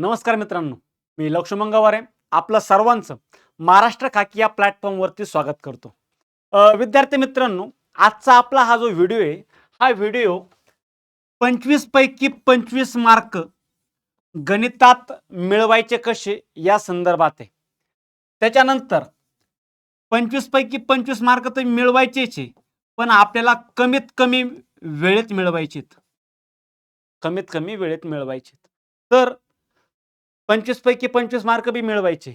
नमस्कार मित्रांनो मी लक्ष्मण गवारे आपलं सर्वांचं महाराष्ट्र खाकी या प्लॅटफॉर्मवरती स्वागत करतो. विद्यार्थी मित्रांनो आजचा आपला हा जो व्हिडिओ आहे हा व्हिडिओ पंचवीस पैकी पंचवीस मार्क गणितात मिळवायचे कसे या संदर्भात आहे. त्याच्यानंतर पंचवीस पैकी पंचवीस मार्क तर मिळवायचेच आहे पण आपल्याला कमीत कमी वेळेत मिळवायचेत. कमीत कमी वेळेत मिळवायचेत. तर पंचवीस पैकी पंचवीस मार्क बी मिळवायचे.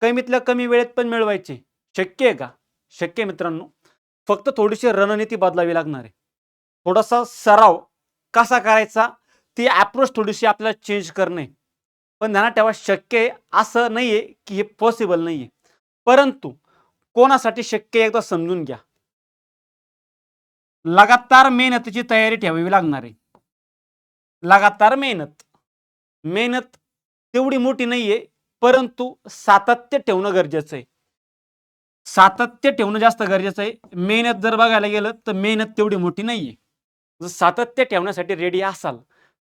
कमीतल्या कमी वेळेत पण मिळवायचे. शक्य आहे का? शक्य आहे मित्रांनो. फक्त थोडीशी रणनीती बदलावी लागणार आहे. थोडासा सराव कसा करायचा? ती अप्रोच थोडीशी आपल्याला चेंज करणे. पण ध्यानात ठेवा शक्य आहे असं नाही आहे की हे पॉसिबल नाही आहे परंतु कोणासाठी शक्य आहे एकदा समजून घ्या. लगातार मेहनतीची तयारी ठेवावी लागणार आहे. लगातार मेहनत. मेहनत तेवढी मोठी नाहीये परंतु सातत्य ठेवणं गरजेचं आहे. सातत्य ठेवणं जास्त गरजेचं आहे. मेहनत जर बघायला गेलं तर मेहनत तेवढी मोठी नाहीये. जर सातत्य ठेवण्यासाठी रेडी असाल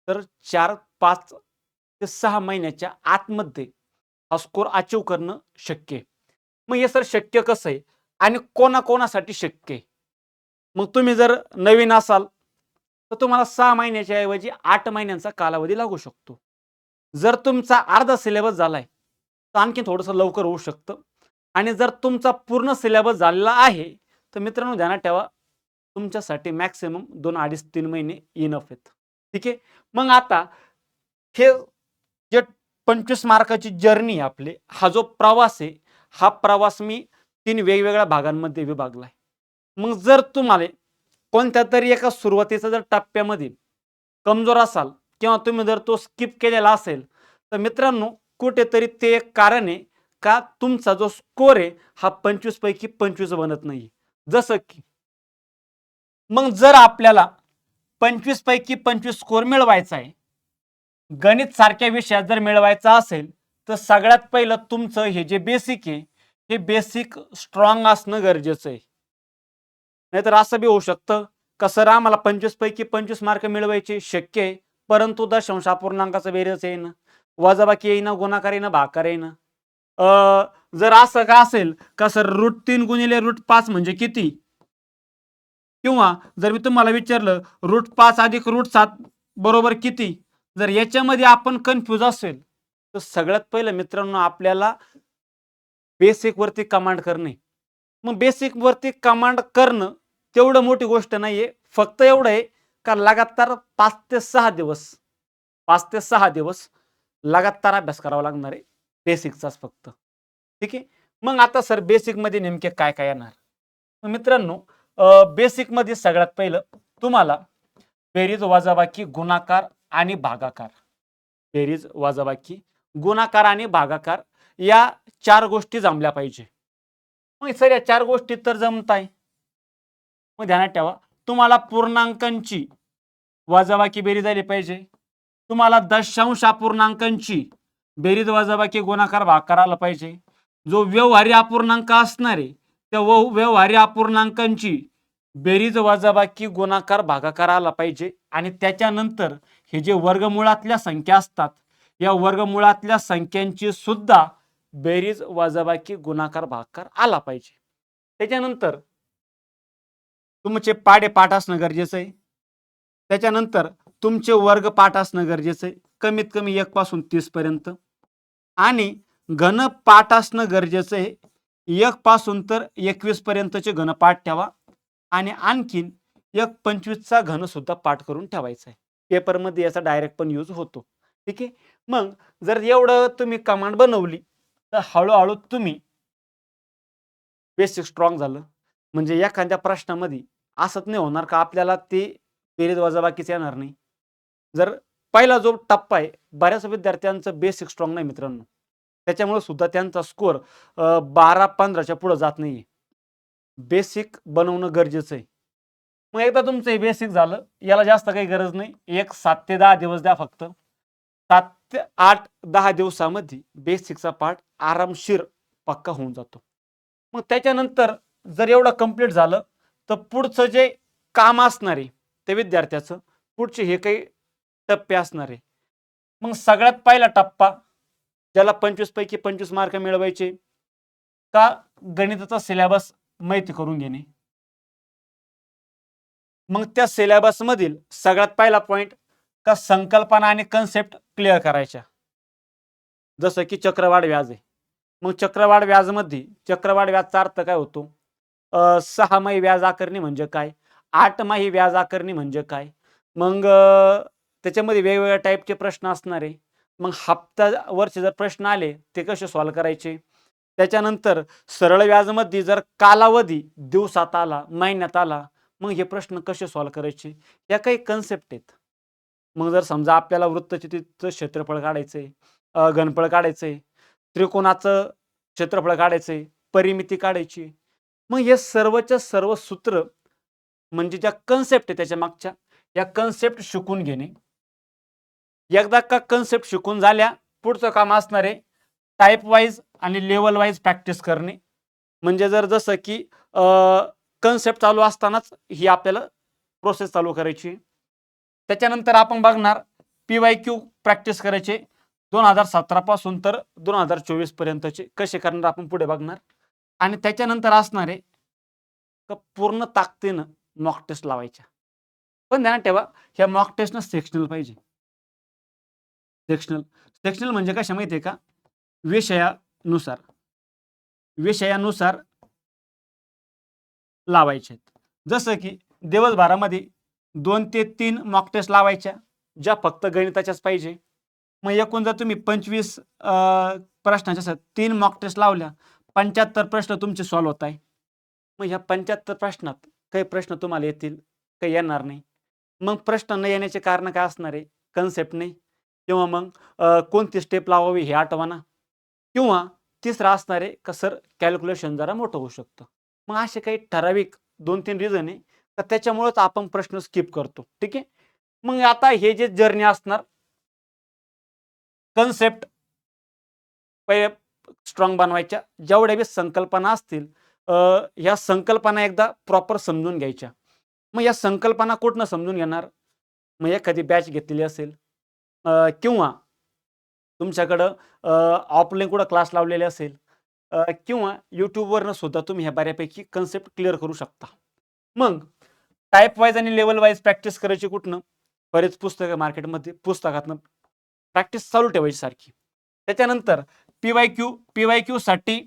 तर चार पाच ते सहा महिन्याच्या आतमध्ये हा स्कोर अचीव करणं शक्य आहे. मग हे सर शक्य कसं आहे? आणि कोणाकोणासाठी शक्य आहे? मग तुम्ही जर नवीन असाल तर तुम्हाला सहा महिन्याच्या ऐवजी आठ महिन्यांचा कालावधी लागू शकतो. जर तुमचा अर्धा सिलेबस झालाय तर आणखी थोडंसं लवकर होऊ शकतं. आणि जर तुमचा पूर्ण सिलेबस झालेला आहे तर मित्रांनो ध्यानात ठेवा तुमच्यासाठी मॅक्सिमम दोन अडीच तीन महिने इनफ आहेत. ठीक आहे? मग आता हे जे पंचवीस मार्काची जर्नी आपली हा जो प्रवास आहे हा प्रवास मी तीन वेगवेगळ्या भागांमध्ये विभागला आहे. मग जर तुम्हाला कोणत्या तरी एका सुरुवातीचा जर टप्प्यामध्ये कमजोर असाल किंवा तुम्ही जर तो स्किप केलेला असेल तर मित्रांनो कुठेतरी ते एक कारण आहे का तुमचा जो स्कोर आहे हा पंचवीस पैकी पंचवीस बनत नाही. जसं की मग जर आपल्याला पंचवीस पैकी पंचवीस स्कोर मिळवायचा आहे गणित सारख्या विषयात जर मिळवायचा असेल तर सगळ्यात पहिलं तुमचं हे जे बेसिक आहे हे बेसिक स्ट्रॉंग असणं गरजेचं आहे. नाहीतर असं बी होऊ शकतं. कसं सर आम्हाला पंचवीस पैकी पंचवीस मार्क मिळवायचे? शक्य आहे. परंतु दशांश अपूर्णांकाचं बेरज येईन. वजाबाकी येईन गुणाकार येईन भाकार येईन. जर असं का असेल का सर रूट तीन गुणिले रूट पाच म्हणजे किती? किंवा जर मी तुम्हाला विचारलं रूट पाच अधिक रूट सात बरोबर किती? जर याच्यामध्ये आपण कन्फ्यूज असेल तर सगळ्यात पहिलं मित्रांनो आपल्याला बेसिक वरती कमांड करणे. मग बेसिक वरती कमांड करणं तेवढं मोठी गोष्ट नाहीये. फक्त एवढं आहे का लगातार पाच ते सहा दिवस पाच ते सहा दिवस लगातार अभ्यास करावा लागणार आहे बेसिकचाच फक्त. ठीक आहे? मग आता सर बेसिकमध्ये नेमके काय काय येणार? मित्रांनो बेसिकमध्ये सगळ्यात पहिलं तुम्हाला बेरीज वाजाबाकी गुणाकार आणि भागाकार. बेरीज वाजाबाकी गुणाकार आणि भागाकार या चार गोष्टी जमल्या पाहिजे. मग सर या चार गोष्टी तर जमताय. मग ध्यानात ठेवा. तुम्हाला पूर्णांकांची वजाबाकी बेरीज आली पाहिजे. तुम्हाला दशांश अपूर्णांकांची बेरीज वजाबाकी गुणाकार भाग आला पाहिजे. जो व्यवहारी अपूर्णांक असणारे त्या व- व्यवहारी अपूर्णांकांची बेरीज वजाबाकी गुणाकार भागाकार आला पाहिजे. आणि त्याच्यानंतर हे जे वर्गमुळातल्या संख्या असतात या वर्गमुळातल्या संख्यांची सुद्धा बेरीज वजाबाकी गुणाकार भागाकार आला पाहिजे. त्याच्यानंतर तुमचे पाडे पाठ असणं गरजेचं आहे. त्याच्यानंतर तुमचे वर्ग पाठ असणं गरजेचं आहे. कमीत कमी एक पासून तीस पर्यंत. आणि घन पाठ असणं गरजेचं आहे. एक पासून तर एकवीस पर्यंतचे घनपाठ ठेवा. आणि आणखीन एक पंचवीसचा घन सुद्धा पाठ करून ठेवायचा आहे. पेपरमध्ये याचा डायरेक्ट पण यूज होतो. ठीक आहे? मग जर एवढं तुम्ही कमांड बनवली तर हळूहळू तुम्ही बेसिक स्ट्रॉंग झालं. म्हणजे एखाद्या प्रश्नामध्ये असंच नाही होणार का? आपल्याला ते बेरीज वजाबाकीच येणार नाही. जर पहिला जो टप्पा आहे बऱ्याच विद्यार्थ्यांचं बेसिक स्ट्रॉंग नाही मित्रांनो. त्याच्यामुळे सुद्धा त्यांचा स्कोअर बारा पंधराच्या पुढं जात नाही बेसिक बनवणं गरजेचं आहे. मग एकदा तुमचं हे बेसिक झालं याला जास्त काही गरज नाही. एक सात ते दहा दिवस द्या फक्त. सात ते आठ दहा दिवसामध्ये बेसिकचा पाठ आरामशीर पक्का होऊन जातो. मग त्याच्यानंतर जर एवढं कंप्लीट झालं तर पुढचं जे काम असणार आहे त्या विद्यार्थ्याचं पुढचे हे काही टप्पे असणार. आहे मग सगळ्यात पहिला टप्पा ज्याला पंचवीस पैकी पंचवीस मार्क मिळवायचे का गणिताचा सिलेबस माहिती करून घेणे? मग त्या सिलेबसमधील सगळ्यात पहिला पॉईंट का संकल्पना आणि कन्सेप्ट क्लिअर करायच्या? जसं की चक्रवाढ व्याज आहे. मग चक्रवाढ व्याजमध्ये चक्रवाढ व्याजचा अर्थ काय होतो? सहामाही व्याज आकारणी म्हणजे काय? आठमाही व्याज आकारणी म्हणजे काय? मग त्याच्यामध्ये वेगवेगळ्या टाईपचे प्रश्न असणार आहे. मग हप्त्यावरचे जर प्रश्न आले ते कसे सॉल्व करायचे? त्याच्यानंतर सरळ व्याजमध्ये जर कालावधी दिवसात आला महिन्यात आला मग हे प्रश्न कसे सॉल्व करायचे? या काही कन्सेप्ट आहेत. मग जर समजा आपल्याला वृत्तचितीचं क्षेत्रफळ काढायचंय अ, घनफळ काढायचंय त्रिकोणाचं क्षेत्रफळ काढायचंय परिमिती काढायची मग हे सर्वच्या सर्व सूत्र म्हणजे ज्या कन्सेप्ट आहे त्याच्या मागच्या या कन्सेप्ट शिकून घेणे. एकदा का कन्सेप्ट शिकून झाल्या पुढचं काम असणार आहे टाईप वाईज आणि लेवल वाईज प्रॅक्टिस करणे. म्हणजे जर जसं की कन्सेप्ट चालू असतानाच ही आपल्याला प्रोसेस चालू करायची. त्याच्यानंतर आपण बघणार पी वाय क्यू प्रॅक्टिस करायचे दोन हजार सतरा पासून तर दोन हजार चोवीसपर्यंतचे कसे करणार आपण पुढे बघणार. आणि त्याच्यानंतर असणारे का पूर्ण ताकदीनं मॉक टेस्ट लावायच्या. पण ध्यानात ठेवा ह्या मॉक टेस्टनं सेक्शनल पाहिजे. सेक्शनल सेक्शनल म्हणजे कशा माहिती आहे का? विषयानुसार. विषयानुसार लावायचे जसं की दिवसभरामध्ये दोन ते तीन मॉक टेस्ट लावायच्या ज्या फक्त गणिताच्याच पाहिजे. मग एकूण जर तुम्ही पंचवीस अं, प्रश्नाच्या तीन मॉक टेस्ट लावल्या पंच्याहत्तर प्रश्न तुमचे सॉल्व्ह होत आहे. मग ह्या पंच्याहत्तर प्रश्नात काही प्रश्न तुम्हाला येतील काही येणार नाही. मग प्रश्न न येण्याचे कारण काय असणार आहे? कन्सेप्ट नाही. किंवा मग कोणती स्टेप लावावी हे आठवणा. किंवा तिसरा असणार आहे का सर कॅल्क्युलेशन जरा मोठं होऊ शकतं. मग असे काही ठराविक दोन तीन रिझन आहे तर त्याच्यामुळेच आपण प्रश्न स्किप करतो. ठीक आहे? मग आता हे जे जर्नी असणार कन्सेप्ट स्ट्रॉंग बनवायच्या. जेवढ्या बी संकल्पना असतील ह्या संकल्पना एकदा प्रॉपर समजून घ्यायच्या. मग या संकल्पना कुठनं समजून घेणार? मग एखादी बॅच घेतलेली असेल किंवा तुमच्याकडं ऑफलाईन कुठं क्लास लावलेले असेल किंवा यूट्यूबवरनं सुद्धा तुम्ही ह्या बऱ्यापैकी कन्सेप्ट क्लिअर करू शकता. मग टाईप वाईज आणि लेवल वाईज प्रॅक्टिस करायची कुठनं? बरेच पुस्तकं मार्केटमध्ये पुस्तकातनं प्रॅक्टिस चालू ठेवायची सारखी. त्याच्यानंतर पी वाय क्यू पी वायसाठी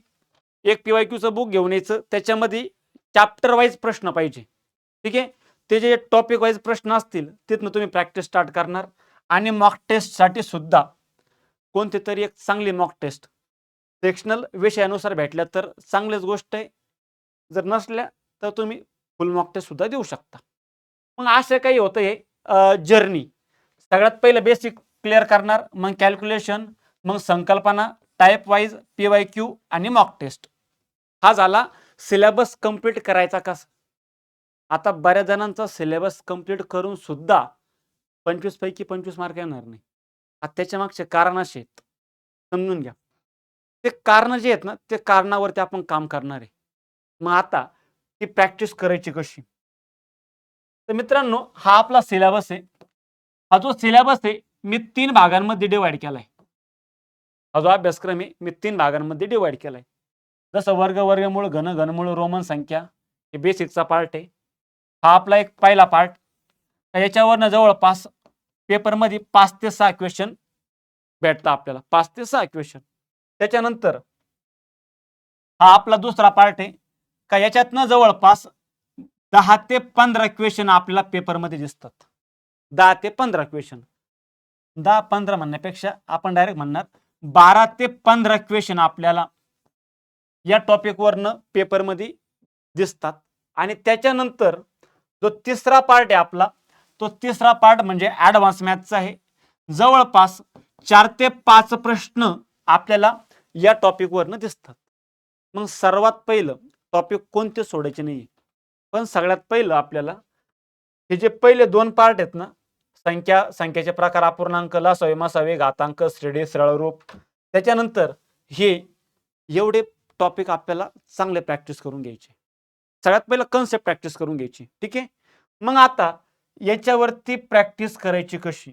एक पी वाय क्यूचं बुक घेऊन यायचं. त्याच्यामध्ये चॅप्टर वाईज प्रश्न पाहिजे. ठीक आहे? ते जे टॉपिक वाईज प्रश्न असतील तिथनं तुम्ही प्रॅक्टिस स्टार्ट करणार. आणि मॉक टेस्टसाठी सुद्धा कोणती तरी एक चांगली मॉक टेस्ट सेक्शनल विषयानुसार भेटल्या तर चांगलीच गोष्ट आहे. जर नसल्या तर तुम्ही फुल मॉक टेस्ट सुद्धा देऊ शकता. मग असं काही होतं हे जर्नी सगळ्यात पहिलं बेसिक क्लिअर करणार मग कॅल्क्युलेशन मग संकल्पना type wise P Y Q आणि मॉक टेस्ट हा झाला सिलेबस कंप्लीट करायचा कसा आता बऱ्याच जणांचा सिलेबस कंप्लीट करून सुद्धा पंचवीस पैकी पंचवीस मार्क येणार नाही. आता त्याच्या मागचे कारण असे आहेत. समजून घ्या. ते कारण जे आहेत ना ते कारणावरती आपण काम करणार आहे. मग आता ती प्रॅक्टिस करायची कशी? तर मित्रांनो हा आपला सिलेबस आहे. हा जो सिलेबस आहे मी तीन भागांमध्ये डिवाइड आहे हा जो अभ्यासक्रम आहे मी तीन भागांमध्ये डिवाइड केलाय. जसं वर्ग वर्गमूळ घन घनमूळ रोमन संख्या हे बेसिकचा पार्ट आहे. हा आपला एक पहिला पार्ट याच्यावरनं जवळपास पेपरमध्ये पाच ते सहा क्वेश्चन भेटतं आपल्याला. पाच ते सहा क्वेश्चन त्याच्यानंतर हा आपला दुसरा पार्ट आहे. का याच्यातनं जवळपास दहा ते पंधरा क्वेश्चन आपल्याला पेपरमध्ये दिसतात. दहा ते पंधरा क्वेश्चन दहा पंधरा म्हणण्यापेक्षा आपण डायरेक्ट म्हणणार बारा ते पंधरा क्वेश्चन आपल्याला या टॉपिकवरनं पेपरमध्ये दिसतात. आणि त्याच्यानंतर जो तिसरा पार्ट आहे आपला तो तिसरा पार्ट म्हणजे ॲडव्हान्स मॅथचा आहे. जवळपास चार ते पाच प्रश्न आपल्याला या टॉपिकवरनं दिसतात. मग सर्वात पहिलं टॉपिक कोणते सोडायचे नाही पण सगळ्यात पहिलं आपल्याला हे जे पहिले दोन पार्ट आहेत ना संख्या संख्येचे प्रकार अपूर्णांक लसावे मसावे घातांक श्रेडी सरळरूप. त्याच्यानंतर हे एवढे टॉपिक आपल्याला चांगले प्रॅक्टिस करून घ्यायचे. सगळ्यात पहिलं कन्सेप्ट प्रॅक्टिस करून घ्यायची. ठीक आहे? मग आता याच्यावरती प्रॅक्टिस करायची कशी?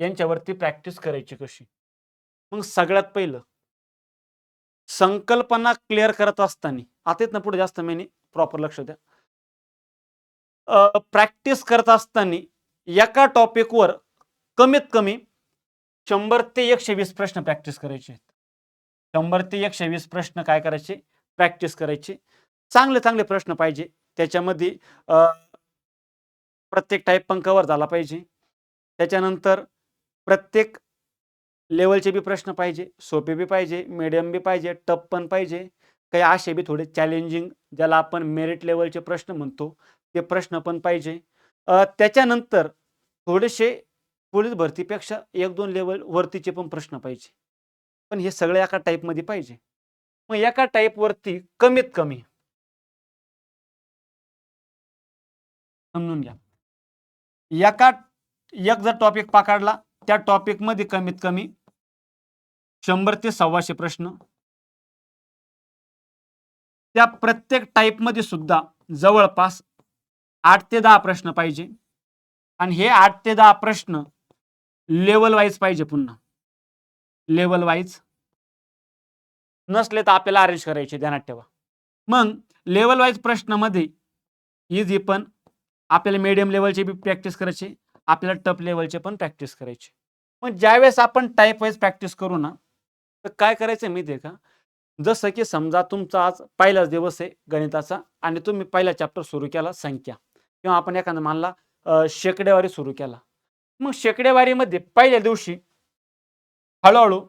यांच्यावरती प्रॅक्टिस करायची कशी? मग सगळ्यात पहिलं संकल्पना क्लिअर करत असताना आता ना पुढे जास्त महिने प्रॉपर लक्ष द्या. प्रॅक्टिस करत असताना एका टॉपिकवर कमीत कमी शंभर ते एकशे वीस प्रश्न प्रॅक्टिस करायचे शंभर ते एकशे वीस प्रश्न काय करायचे? प्रॅक्टिस करायचे. चांगले चांगले प्रश्न पाहिजे. त्याच्यामध्ये प्रत्येक टाईप पण कवर झाला पाहिजे. त्याच्यानंतर प्रत्येक लेवलचे बी प्रश्न पाहिजे. सोपे बी पाहिजे मिडियम बी पाहिजे टप पण पाहिजे. काही असे बी थोडे चॅलेंजिंग ज्याला आपण मेरिट लेवलचे प्रश्न म्हणतो. ते प्रश्न पण पाहिजे. त्याच्यानंतर थोडेसे पोलीस भरतीपेक्षा एक दोन लेवल वरतीचे पण प्रश्न पाहिजे. पण हे सगळे एका टाईपमध्ये पाहिजे. मग एका टाईपवरती कमीत कमी समजून घ्या. एका एक जर टॉपिक पाकडला त्या टॉपिकमध्ये कमीत कमी शंभर ते सव्वाशे प्रश्न. त्या प्रत्येक टाईपमध्ये सुद्धा जवळपास आठ ते दहा प्रश्न पाहिजे. आणि हे आठ ते दहा प्रश्न लेवल वाईज पाहिजे पुन्हा. लेवल वाईज नसले तर आपल्याला अरेंज करायचे ध्यानात ठेवा. मग लेवल वाईज प्रश्नामध्ये इझी पण आपल्याला मीडियम लेवलचे बी प्रॅक्टिस करायचे आपल्याला टप लेवलचे पण प्रॅक्टिस करायचे. मग ज्यावेळेस आपण टाईप वाईज प्रॅक्टिस करू ना तर काय करायचं माहिती आहे का? जसं की समजा तुमचा आज पहिलाच दिवस आहे गणिताचा आणि तुम्ही पहिला चॅप्टर सुरू केला संख्या. किंवा आपण एखादा मानला शेकडेवारी सुरू केला. मग शेकडेवारीमध्ये पहिल्या दिवशी हळूहळू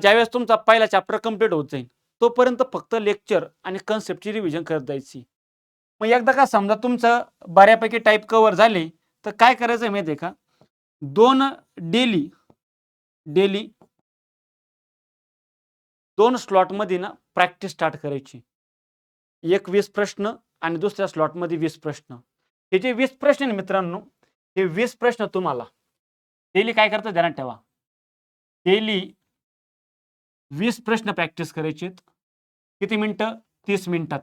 ज्यावेळेस तुमचा पहिला चॅप्टर कंप्लीट होत जाईल तोपर्यंत फक्त लेक्चर आणि कन्सेप्टची रिव्हिजन करत जायची. मग एकदा का समजा तुमचं बऱ्यापैकी टाईप कव्हर झाले तर काय करायचं माहिती आहे का? दोन डेली डेली दोन स्लॉटमध्ये ना प्रॅक्टिस स्टार्ट करायची. एक वीस प्रश्न आणि दुसऱ्या स्लॉटमध्ये वीस प्रश्न. हे जे वीस प्रश्न आहे मित्रांनो हे वीस प्रश्न तुम्हाला डेली काय करतं ध्यानात ठेवा. डेली वीस प्रश्न प्रॅक्टिस करायचे किती मिनिटं? तीस मिनिटात.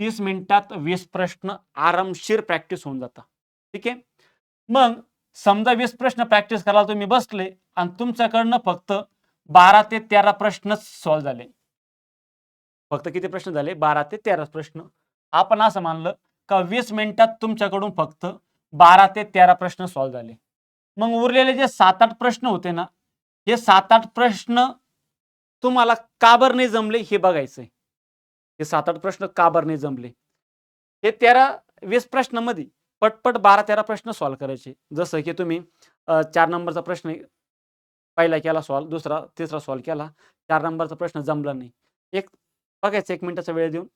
तीस मिनिटात वीस प्रश्न आरामशीर प्रॅक्टिस होऊन जातात. ठीक आहे? मग समजा वीस प्रश्न प्रॅक्टिस करायला तुम्ही बसले आणि तुमच्याकडनं फक्त बारा ते तेरा प्रश्नच सॉल्व्ह झाले. फक्त किती प्रश्न झाले? बारा ते तेरा प्रश्न. आपण असं मानलं का वीस मिनिटात तुमच्याकडून फक्त बारा ते तेरा प्रश्न सॉल्व्ह झाले. मग उरलेले जे सात आठ प्रश्न होते ना हे सात आठ प्रश्न तुम्हाला काबर नाही जमले हे बघायचंय हे सात आठ प्रश्न काबर नाही जमले? हे तेरा वीस प्रश्नामध्ये पटपट बारा तेरा प्रश्न सॉल्व्ह करायचे. जसं की तुम्ही चार नंबरचा प्रश्न पहिला केला सॉल्व दुसरा तिसरा सॉल्व केला चार नंबरचा प्रश्न जमला नाही. एक बघायचं एक मिनिटाचा वेळ देऊन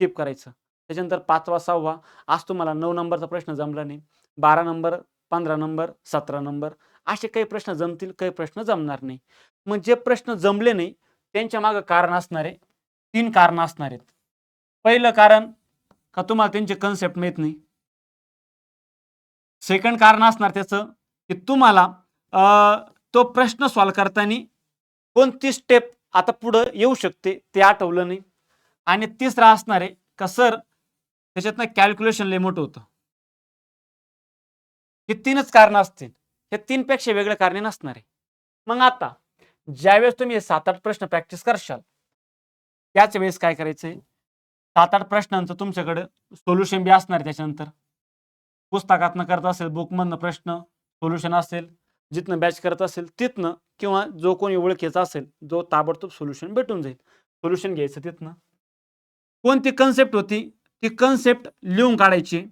टिप करायचं. त्याच्यानंतर पाचवा सहावा. आज तुम्हाला नऊ नंबरचा प्रश्न जमला नाही. बारा नंबर पंधरा नंबर सतरा नंबर असे काही प्रश्न जमतील काही प्रश्न जमणार नाही. मग जे प्रश्न जमले नाही त्यांच्या मागं कारण असणारे तीन कारण असणार आहेत. पहिलं कारण का तुम्हाला त्यांचे कन्सेप्ट माहीत नाही? सेकंड कारण असणार त्याचं की तुम्हाला तो प्रश्न सॉल्व करताना कोणती स्टेप आता पुढं येऊ शकते ते आठवलं नाही. आणि तिसरा असणार आहे का सर त्याच्यातनं कॅल्क्युलेशन लय मोठं होतं. हे तीनच कारण असतील. हे तीनपेक्षा वेगळे कारणे नसणार आहे. मग आता ज्यावेळेस तुम्ही हे सात आठ प्रश्न प्रॅक्टिस करशाल त्याच वेळेस काय करायचंय? सात आठ प्रश्नांचं तुमच्याकडे सोल्युशन बी असणार त्याच्यानंतर. पुस्तकातनं करत असेल बुकमधनं प्रश्न सोल्युशन असेल जिथनं बॅच करत असेल तिथनं किंवा जो कोणी ओळखीचा असेल जो ताबडतोब सोल्युशन भेटून जाईल. सोल्युशन घ्यायचं तिथनं. कोणती कन्सेप्ट होती? ती कन्सेप्ट लिहून काढायची.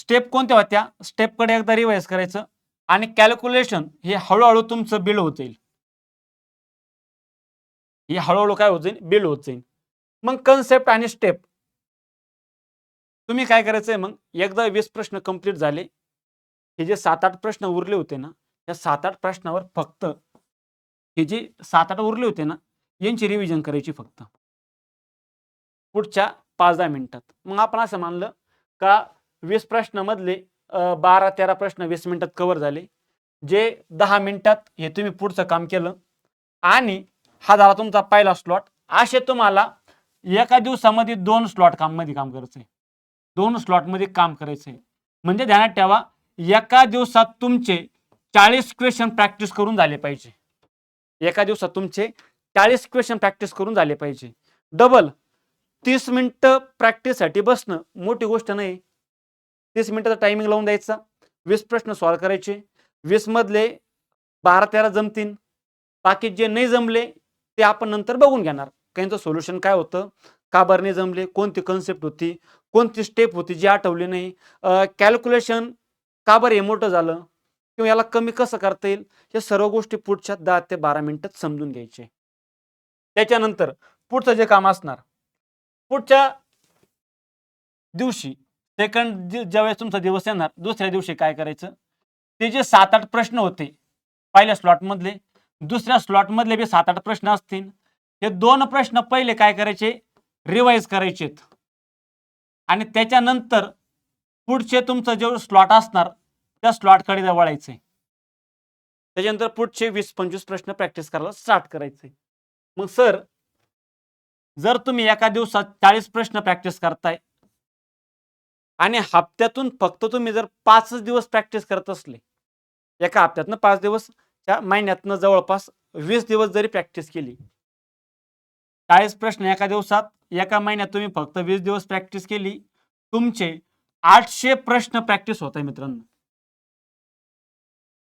स्टेप कोणत्या होत्या? स्टेपकडे एकदा रिवाईज करायचं आणि कॅल्क्युलेशन हे हळूहळू तुमचं बिल होत जाईल. हे हळूहळू काय होत जाईल? बिल होत जाईल. मग कन्सेप्ट आणि स्टेप तुम्ही काय करायचंय मग? एकदा वीस प्रश्न कंप्लीट झाले. हे जे सात आठ प्रश्न उरले होते ना त्या सात आठ प्रश्नावर फक्त हे जे सात आठ उरले होते ना यांची रिव्हिजन करायची फक्त. पुढच्या पाच दहा मिनिटात. मग आपण असं मानलं का वीस प्रश्नामधले बारा तेरा प्रश्न वीस मिनिटात कव्हर झाले. जे दहा मिनिटात हे तुम्ही पुढचं काम केलं. आणि हा झाला तुमचा पहिला स्लॉट असे तुम्हाला एका दिवसामध्ये दोन स्लॉट काममध्ये काम करायचंय. दोन स्लॉटमध्ये काम करायचंय. म्हणजे ध्यानात ठेवा एका दिवसात तुमचे चाळीस क्वेश्चन प्रॅक्टिस करून झाले पाहिजे. एका दिवसात तुमचे चाळीस क्वेश्चन प्रॅक्टिस करून झाले पाहिजे. डबल तीस मिनटं प्रॅक्टिससाठी बसणं मोठी गोष्ट नाही. तीस मिनटाचा टायमिंग लावून द्यायचा. वीस प्रश्न सॉल्व करायचे. वीसमधले बारा तेरा जमतील. बाकी जे नाही जमले ते आपण नंतर बघून घेणार. काहींचं सोल्युशन काय होतं? का बरं नाही जमले? कोणती कन्सेप्ट होती? कोणती स्टेप होती जी आठवली नाही? कॅल्क्युलेशन का बरं हे मोठं झालं? किंवा याला कमी कसं करता येईल? हे सर्व गोष्टी पुढच्या दहा ते बारा मिनिटात समजून घ्यायचे. त्याच्यानंतर पुढचं जे काम असणार पुढच्या दिवशी सेकंड ज्यावेळेस तुमचा दिवस येणार दुसऱ्या दिवशी काय करायचं? ते जे सात आठ प्रश्न होते पहिल्या स्लॉट मधले दुसऱ्या स्लॉटमधले बी सात आठ प्रश्न असतील. हे दोन प्रश्न पहिले काय करायचे? रिवाईज करायचेत आणि त्याच्यानंतर पुढचे तुमचं जे स्लॉट असणार त्या स्लॉटकडे वळायचे. त्याच्यानंतर पुढचे वीस पंचवीस प्रश्न प्रॅक्टिस करायला स्टार्ट करायचे. मग सर जर तुम्ही एका दिवसात चाळीस प्रश्न प्रॅक्टिस करताय आणि हप्त्यातून फक्त तुम्ही जर पाचच दिवस प्रॅक्टिस करत असले एका हप्त्यातनं पाच दिवस त्या महिन्यातनं जवळपास वीस दिवस जरी प्रॅक्टिस केली चाळीस प्रश्न एका दिवसात एका महिन्यात तुम्ही फक्त वीस दिवस प्रॅक्टिस केली तुमचे आठशे प्रश्न प्रॅक्टिस होत आहे मित्रांनो.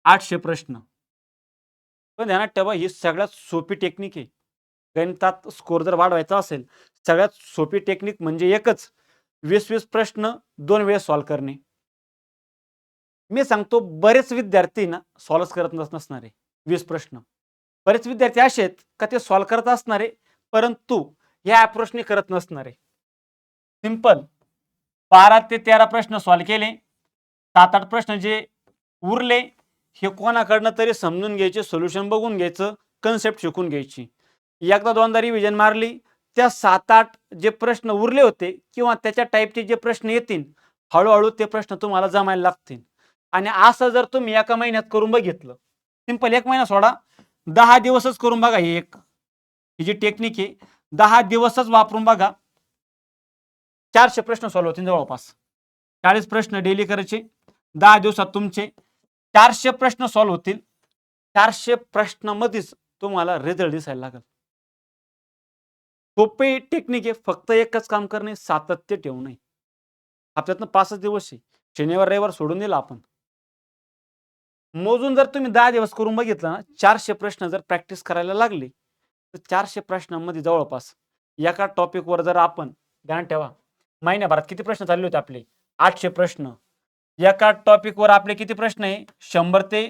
आठशे प्रश्न. पण ध्यानात ठेवा ही सगळ्यात सोपी टेक्निक आहे. गणितात स्कोर जर वाढवायचा असेल सगळ्यात सोपी टेक्निक म्हणजे एकच वीस वीस प्रश्न दोन वेळेस सॉल्व्ह करणे. मी सांगतो बरेच विद्यार्थी ना सॉल्व्ह करत नस- नसणारे वीस प्रश्न. बरेच विद्यार्थी असे आहेत का ते सॉल्व्ह करत असणारे परंतु या अप्रोचने करत नसणारे. सिंपल बारा ते तेरा प्रश्न सॉल्व्ह केले सात आठ प्रश्न जे उरले हे कोणाकडनं तरी समजून घ्यायचे सोल्युशन बघून घ्यायचं कन्सेप्ट शिकून घ्यायची. एकदा दोनदा रिव्हिजन मारली. त्या सात आठ जे प्रश्न उरले होते किंवा त्याच्या टाईपचे जे प्रश्न येतील हळूहळू ते प्रश्न तुम्हाला जमायला लागतील. आणि असं जर तुम्ही एका महिन्यात करून बघितलं सिंपल एक महिना सोडा. दहा दिवसच करून बघा ही एक. ही जी टेक्निक आहे दहा दिवसच वापरून बघा. चारशे प्रश्न सॉल्व्ह होतील जवळपास. चाळीस प्रश्न डेली करायचे दहा दिवसात तुमचे चारशे प्रश्न सॉल्व्ह होतील. चारशे प्रश्नामध्येच तुम्हाला रिझल्ट दिसायला लागेल. सोपे टेक्निक आहे फक्त एकच काम करणे सातत्य ठेवणे. हप्त्यातनं पाचच दिवस आहे. शनिवार रविवार सोडून दिला आपण. मोजून जर तुम्ही दहा दिवस करून बघितलं ना चारशे प्रश्न जर प्रॅक्टिस करायला लागले तर चारशे प्रश्नांमध्ये जवळपास एका टॉपिकवर जर आपण ध्यान ठेवा. महिन्याभरात किती प्रश्न चालले होते आपले? आठशे प्रश्न. एका टॉपिकवर आपले किती प्रश्न आहे? शंभर ते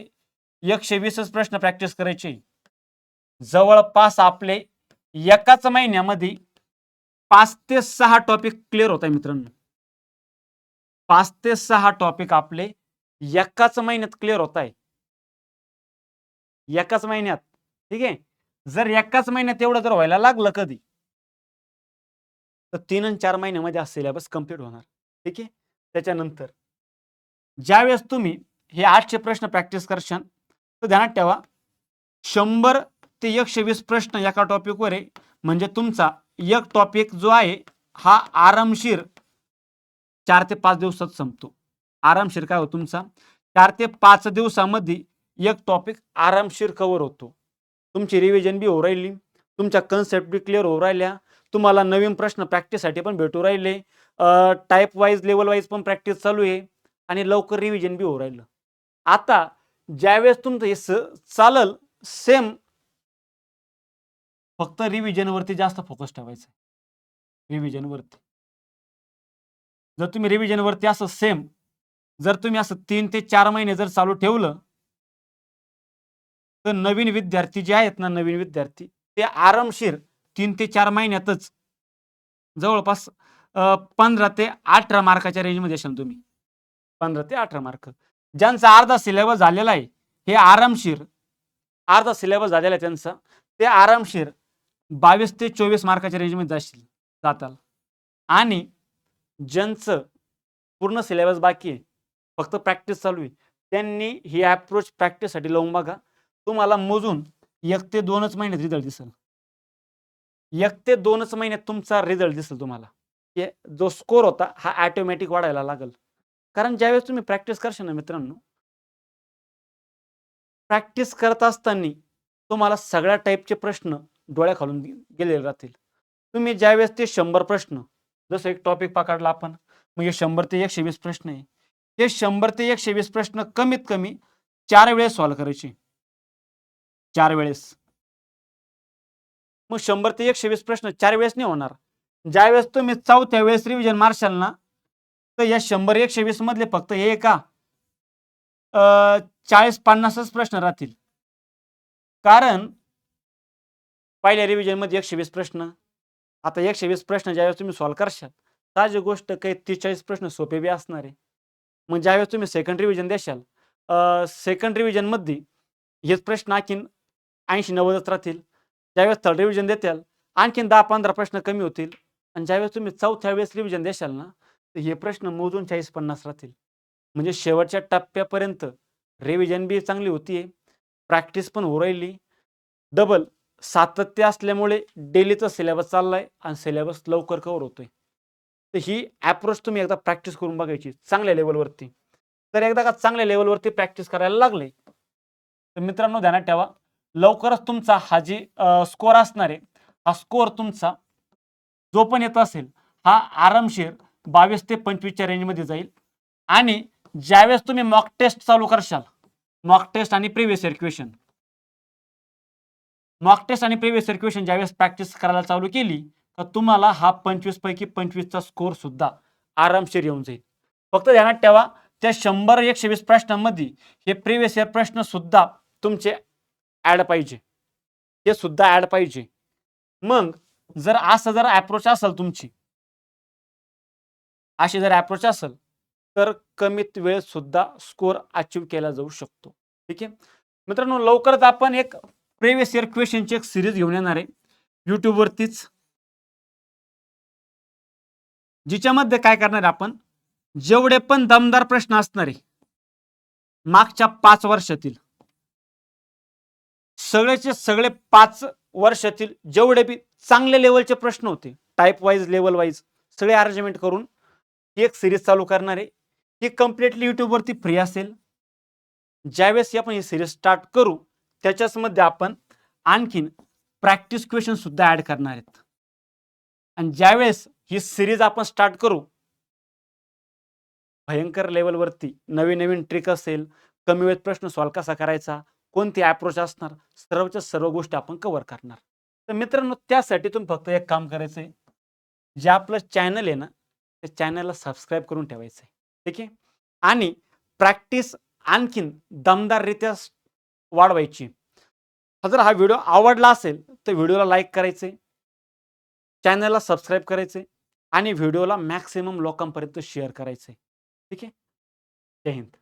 एकशे वीसच प्रश्न प्रॅक्टिस करायचे. जवळपास आपले एकाच महिन्यामध्ये पाच ते सहा टॉपिक क्लिअर होत आहे मित्रांनो. पाच ते सहा टॉपिक आपले एकाच महिन्यात क्लिअर होत आहे एकाच महिन्यात. ठीक आहे? जर एकाच महिन्यात एवढं जर व्हायला लागलं कधी तर तीन आणि चार महिन्यामध्ये हा सिलेबस कंप्लीट होणार. ठीक आहे? त्याच्यानंतर ज्यावेळेस तुम्ही हे आठशे प्रश्न प्रॅक्टिस करशाल तर ध्यानात ठेवा शंभर ते एकशे वीस प्रश्न एका टॉपिकवर आहे. म्हणजे तुमचा एक टॉपिक जो आहे हा आरामशीर चार ते पाच दिवसात संपतो. आरामशीर काय होतो तुमचा? चार ते पाच दिवसामध्ये एक टॉपिक आरामशीर कवर होतो. तुमची रिव्हिजन बी होऊ राहिली. तुमच्या कन्सेप्ट बी क्लिअर होऊ राहिल्या. तुम्हाला नवीन प्रश्न प्रॅक्टिससाठी पण भेटू राहिले. टाईप वाईज लेवल वाईज पण प्रॅक्टिस चालू आहे. आणि लवकर रिव्हिजन बी होऊ राहिलं. आता ज्यावेळेस तुमचं हे स चालल सेम फक्त रिव्हिजनवरती जास्त फोकस ठेवायचा रिव्हिजनवरती जर तुम्ही रिव्हिजनवरती असं सेम जर तुम्ही असं तीन ते चार महिने जर चालू ठेवलं तर नवीन विद्यार्थी जे आहेत ना नवीन विद्यार्थी ते आरामशीर तीन ते चार महिन्यातच जवळपास पंधरा ते अठरा मार्काच्या रेंजमध्ये असाल तुम्ही. पंधरा ते अठरा मार्क. ज्यांचा अर्धा सिलेबस झालेला आहे हे आरामशीर अर्धा सिलेबस झालेला आहे त्यांचा ते आरामशीर बावीस ते चोवीस मार्काच्या रेंजमध्ये जाशील जाताल. आणि ज्यांचं पूर्ण सिलेबस बाकी आहे फक्त प्रॅक्टिस चालू आहे त्यांनी ही अप्रोच प्रॅक्टिससाठी लावून बघा. तुम्हाला मोजून एक ते दोनच महिन्यात रिझल्ट दिसेल. एक ते दोनच महिन्यात तुमचा रिझल्ट दिसेल तुम्हाला. हे जो स्कोर होता हा ॲटोमॅटिक वाढायला लागेल. कारण ज्यावेळेस तुम्ही प्रॅक्टिस करशाल ना मित्रांनो प्रॅक्टिस करत असताना तुम्हाला सगळ्या टाईपचे प्रश्न डोळ्याखालून खालून गेलेले राहतील. तुम्ही ज्यावेळेस ते शंभर प्रश्न जसं एक टॉपिक पकडला आपण म्हणजे शंभर ते एकशे वीस प्रश्न आहे. ते शंभर ते एकशे वीस प्रश्न कमीत कमी चार वेळेस सॉल्व्ह करायचे. चार वेळेस. मग शंभर ते एकशे वीस प्रश्न चार वेळेस नाही होणार. ज्यावेळेस तुम्ही चौथ्या वेळेस रिव्हिजन मारशाल ना तर या शंभर एकशे वीस मधले फक्त हे का चाळीस पन्नासच प्रश्न राहतील. कारण पहिल्या रिव्हिजनमध्ये एकशे वीस प्रश्न. आता एकशे वीस प्रश्न ज्यावेळेस तुम्ही सॉल्व्ह करशाल ताजी गोष्ट काही तीस चाळीस प्रश्न सोपे बी असणार आहे. मग ज्यावेळेस तुम्ही सेकंड रिव्हिजन देशाल सेकंड रिव्हिजनमध्ये हेच प्रश्न आणखीन ऐंशी नव्वदच राहतील. ज्यावेळेस थर्ड रिव्हिजन देताल आणखीन दहा पंधरा प्रश्न कमी होतील. आणि ज्यावेळेस तुम्ही चौथ्या वेळेस रिव्हिजन देशाल ना तर हे प्रश्न मोजून चाळीस पन्नास राहतील. म्हणजे शेवटच्या टप्प्यापर्यंत रिव्हिजन बी चांगली होतीये. प्रॅक्टिस पण हो राहिली. डबल सातत्य असल्यामुळे डेलीचा सिलेबस चाललाय आणि सिलेबस लवकर कव्हर होतोय. तर ही ॲप्रोच तुम्ही एकदा प्रॅक्टिस करून बघायची चांगल्या लेवलवरती तर एकदा का चांगल्या लेवलवरती प्रॅक्टिस करायला लागले तर मित्रांनो ध्यानात ठेवा लवकरच तुमचा हा जी स्कोअर असणार आहे हा स्कोअर तुमचा जो पण येत असेल हा आरामशीर बावीस ते पंचवीसच्या रेंजमध्ये जाईल. आणि ज्यावेळेस तुम्ही मॉक टेस्ट चालू करशाल मॉक टेस्ट आणि previous year question mock test आणि प्रिव्हियस क्वेश्चन ज्यावेळेस प्रॅक्टिस करायला चालू केली तर तुम्हाला हा पंचवीस पैकी पंचवीसचा स्कोअर सुद्धा आरामशीर येऊन जाईल. फक्त ध्यानात ठेवा त्या शंभर एकशे वीस प्रश्नांमध्ये हे प्रिव्हियस इयर प्रश्न सुद्धा तुमचे ऍड पाहिजे. हे सुद्धा ऍड पाहिजे. मग जर असं जर अप्रोच असेल तुमची अशी जर अप्रोच असेल तर कमीत वेळेत सुद्धा स्कोअर अचीव केला जाऊ शकतो. ठीक आहे? मित्रांनो लवकरच आपण एक प्रिव्हियस इयर क्वेश्चनची एक सिरीज घेऊन येणार आहे. यूट्यूबवरतीच जिच्यामध्ये काय करणार आपण? जेवढे पण दमदार प्रश्न असणार आहे मागच्या पाच वर्षातील सगळेचे सगळे पाच वर्षातील जेवढे बी चांगले लेवलचे प्रश्न होते टाईप वाईज लेवल वाईज सगळे अरेंजमेंट करून एक सिरीज चालू करणार आहे. ही कम्प्लिटली युट्यूबवरती फ्री असेल. ज्यावेळेस आपण ही सिरीज स्टार्ट करू त्याच्याच मध्ये आपण आणखीन प्रॅक्टिस क्वेश्चन सुद्धा ऍड करणार आहेत. आणि ज्यावेळेस ही सिरीज आपण स्टार्ट करू भयंकर लेवलवरती नवीन नवीन ट्रिक असेल कमी वेळेत प्रश्न सॉल्व कसा करायचा कोणती अप्रोच असणार सर्वच्या सर्व गोष्टी आपण कव्हर करणार. तर मित्रांनो त्यासाठी तुम्ही फक्त एक काम करायचं आहे जे आपलं चॅनल आहे ना त्या चॅनलला सबस्क्राईब करून ठेवायचं आहे ठीक आहे? आणि प्रॅक्टिस आणखीन दमदाररित्या वाढवायची. जर हा व्हिडिओ आवडला असेल तर व्हिडिओला लाईक करायचे चॅनलला सबस्क्राईब करायचे आणि व्हिडिओला मॅक्सिमम लोकांपर्यंत शेअर करायचे. ठीक आहे? जय हिंद.